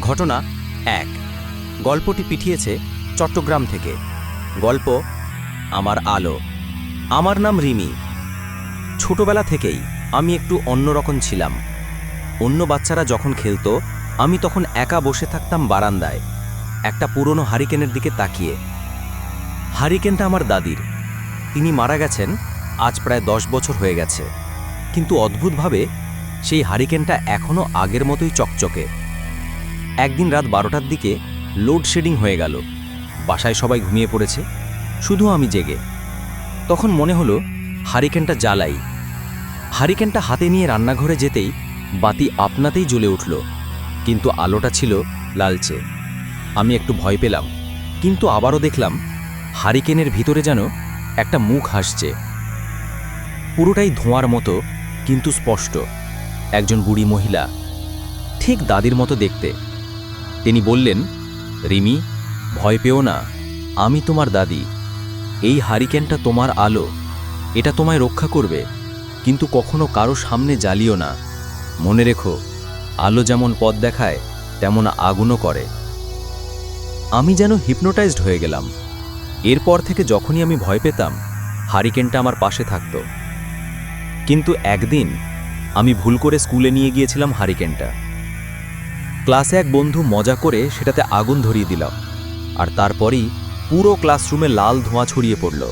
ঘটনা এক। গল্পটি পিঠিয়েছে চট্টগ্রাম থেকে। গল্প, আমার আলো। আমার নাম রিমি। ছোটবেলা থেকেই আমি একটু অন্যরকম ছিলাম। অন্য বাচ্চারা যখন খেলতো, আমি তখন একা বসে থাকতাম বারান্দায়। একটা পুরনো হারিকেনের দিকে তাকিয়ে। হারিকেনটা আমার দাদির। তিনি মারা গেছেন, আজ প্রায় দশ বছর হয়ে গেছে। কিন্তু অদ্ভুতভাবে সেই হারিকেনটা এখনও আগের মতোই চকচকে। একদিন রাত বারোটার দিকে লোডশেডিং হয়ে গেল। বাসায় সবাই ঘুমিয়ে পড়েছে, শুধু আমি জেগে। তখন মনে হলো হারিকেনটা জ্বালাই। হারিকেনটা হাতে নিয়ে রান্নাঘরে যেতেই বাতি আপনাতেই জ্বলে উঠল, কিন্তু আলোটা ছিল লালচে। আমি একটু ভয় পেলাম, কিন্তু আবারও দেখলাম হারিকেনের ভিতরে যেন একটা মুখ হাসছে। পুরোটাই ধোঁয়ার মতো, কিন্তু স্পষ্ট। একজন বুড়ি মহিলা, ঠিক দাদির মতো দেখতে। তিনি বললেন, রিমি, ভয় পেও না, আমি তোমার দাদি। এই হারিকেনটা তোমার আলো, এটা তোমায় রক্ষা করবে, কিন্তু কখনো কারও সামনে জ্বালিও না। মনে রেখো, আলো যেমন পথ দেখায়, তেমন আগুনও করে। আমি যেন হিপনোটাইজড হয়ে গেলাম। এরপর থেকে যখনই আমি ভয় পেতাম, হারিকেনটা আমার পাশে থাকতো। কিন্তু একদিন, আমি ভুল করে স্কুলে নিয়ে গিয়েছিলাম হারিকেনটা। ক্লাসে এক বন্ধু মজা করে সেটাতে আগুন ধরিয়ে দিল, আর তারপরই পুরো ক্লাসরুমে লাল ধোঁয়া ছড়িয়ে পড়ল।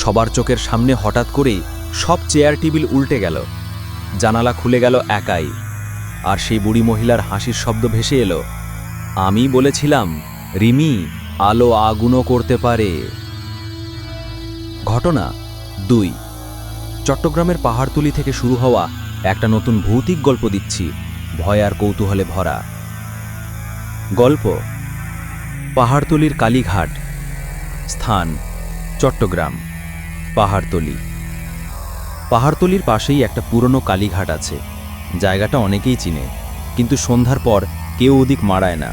সবার চোখের সামনে হঠাৎ করেই সব চেয়ার টেবিল উল্টে গেল, জানালা খুলে গেল একাই, আর সেই বুড়ি মহিলার হাসির শব্দ ভেসে এলো, আমি বলেছিলাম, রিমি, আলো আগুনও করতে পারে। ঘটনা দুই, চট্টগ্রামের পাহাড়তুলি থেকে শুরু হওয়া একটা নতুন ভৌতিক গল্প দিচ্ছি। ভয় আর কৌতূহলে ভরা। গল্প, পাহাড়তলির কালীঘাট, স্থান, চট্টগ্রাম, পাহাড়তলি। পাহাড়তলির পাশেই একটা পুরনো কালীঘাট আছে। জায়গাটা অনেকেই চিনে, কিন্তু সন্ধ্যার পর কেউ ওদিক মারায় না।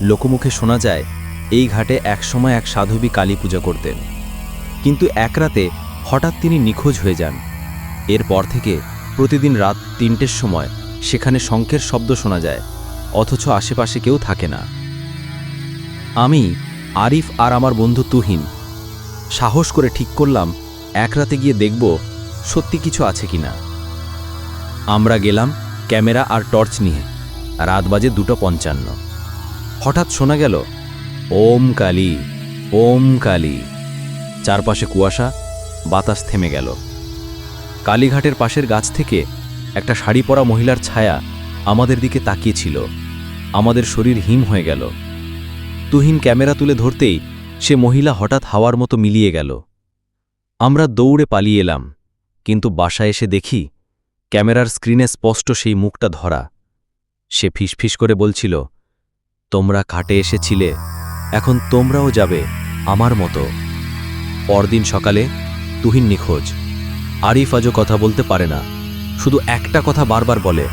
লোকমুখে শোনা যায়, এই ঘাটে একসময় এক সাধবী কালী পূজা করতেন। কিন্তু এক রাতে হঠাৎ তিনি নিখোঁজ হয়ে যান। এরপর থেকে প্রতিদিন রাত তিনটের সময় সেখানে শঙ্খের শব্দ শোনা যায়, অথচ আশেপাশে কেউ থাকে না। আমি, আরিফ আর আমার বন্ধু তুহিন, সাহস করে ঠিক করলাম, এক রাতে গিয়ে দেখব সত্যি কিছু আছে কিনা। আমরা গেলাম ক্যামেরা আর টর্চ নিয়ে, রাত বাজে দুটো পঞ্চান্ন। হঠাৎ শোনা গেল, ওম কালী ওম কালী। চারপাশে কুয়াশা, বাতাস থেমে গেল। কালীঘাটের পাশের গাছ থেকে একটা শাড়ি পরা মহিলার ছায়া আমাদের দিকে তাকিয়েছিল। আমাদের শরীর হিম হয়ে গেল। তুহিন ক্যামেরা তুলে ধরতেই সে মহিলা হঠাৎ হাওয়ার মতো মিলিয়ে গেল। আমরা দৌড়ে পালিয়ে এলাম, কিন্তু বাসায় এসে দেখি ক্যামেরার স্ক্রিনে স্পষ্ট সেই মুখটা ধরা। সে ফিসফিস করে বলছিল, তোমরা কাটে এসেছিলে, এখন তোমরাও যাবে আমার মতো। পরদিন সকালে তুহিন নিখোঁজ। আরিফ আজও কথা বলতে পারে না। শুধু একটা কথা বারবার বলে।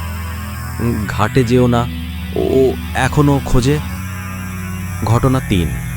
ঘাটে যেও না ও এখনও খোঁজে। ঘটনা তিন।